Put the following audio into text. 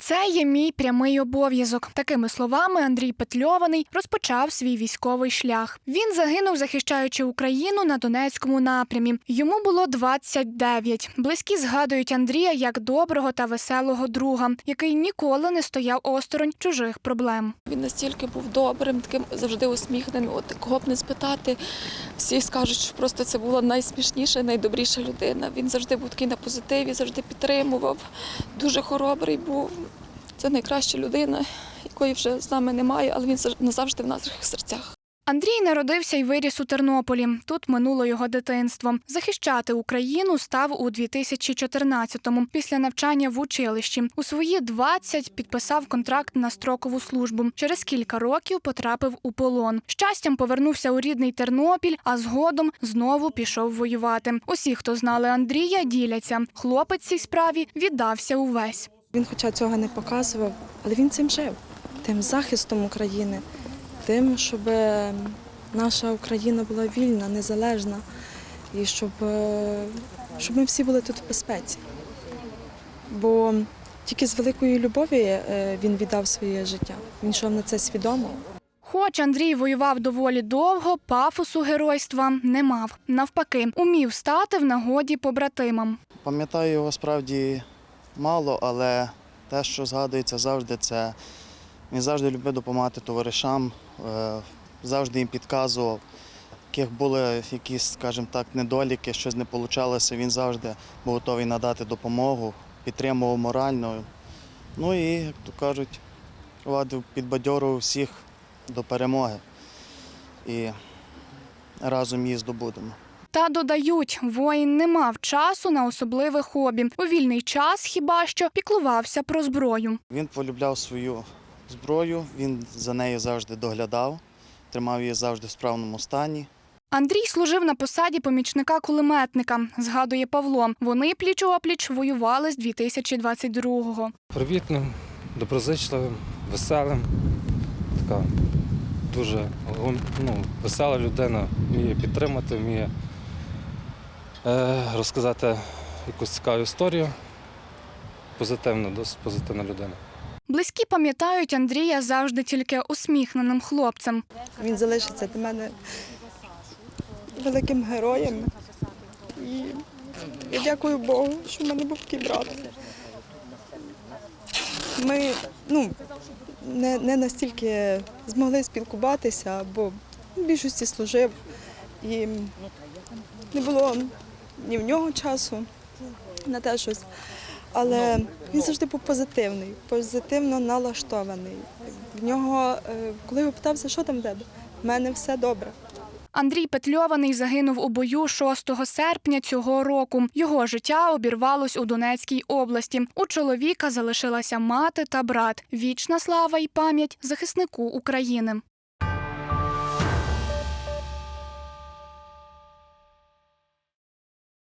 Це є мій прямий обов'язок. Такими словами Андрій Петльований розпочав свій військовий шлях. Він загинув, захищаючи Україну на Донецькому напрямі. Йому було 29. Близькі згадують Андрія як доброго та веселого друга, який ніколи не стояв осторонь чужих проблем. Він настільки був добрим, таким завжди усміхненим. От кого б не спитати, всі скажуть, що просто це була найсмішніша, найдобріша людина. Він завжди був такий на позитиві, завжди підтримував. Дуже хоробрий був. Це найкраща людина, якої вже з нами немає, але він назавжди в наших серцях. Андрій народився і виріс у Тернополі. Тут минуло його дитинство. Захищати Україну став у 2014-му після навчання в училищі. У свої 20 підписав контракт на строкову службу. Через кілька років потрапив у полон. Щастям повернувся у рідний Тернопіль, а згодом знову пішов воювати. Усі, хто знали Андрія, діляться. Хлопець цій справі віддався увесь. Він хоча цього не показував, але він цим жив, тим захистом України, тим, щоб е, наша Україна була вільна, незалежна і щоб, е, щоб ми всі були тут в безпеці. Бо тільки з великої любові е, він віддав своє життя. Він йшов на це свідомо. Хоч Андрій воював доволі довго, пафосу геройства не мав. Навпаки, умів стати в нагоді побратимам. Пам'ятаю його справді мало, але те, що згадується завжди, це він завжди любив допомагати товаришам, е, завжди їм підказував. Яких були якісь, скажімо так, недоліки, щось не вийшло, він завжди був готовий надати допомогу, підтримував морально. Ну і, як то кажуть, вадив, підбадьорував всіх до перемоги. І разом її здобудемо. Та додають, воїн не мав часу на особливе хобі. У вільний час хіба що піклувався про зброю. Він полюбляв свою зброю, він за нею завжди доглядав, тримав її завжди в справному стані. Андрій служив на посаді помічника кулеметника, згадує Павло. Вони пліч опліч воювали з 2022-го. привітним, доброзичливим, веселим. Така дуже ну, весела людина, вміє підтримати, вміє розказати якусь цікаву історію. Позитивна, досить позитивна людина. Близькі пам'ятають Андрія завжди тільки усміхненим хлопцем. Він залишиться для мене великим героєм. І я дякую Богу, що в мене був такий брат. Ми ну, не, не настільки змогли спілкуватися, бо в більшості служив і не було ні в нього часу на те щось. Але він завжди був позитивний, позитивно налаштований. В нього, е, коли його питався, що там в тебе, в мене все добре. Андрій Петльований загинув у бою 6 серпня цього року. Його життя обірвалось у Донецькій області. У чоловіка залишилася мати та брат. Вічна слава і пам'ять захиснику України.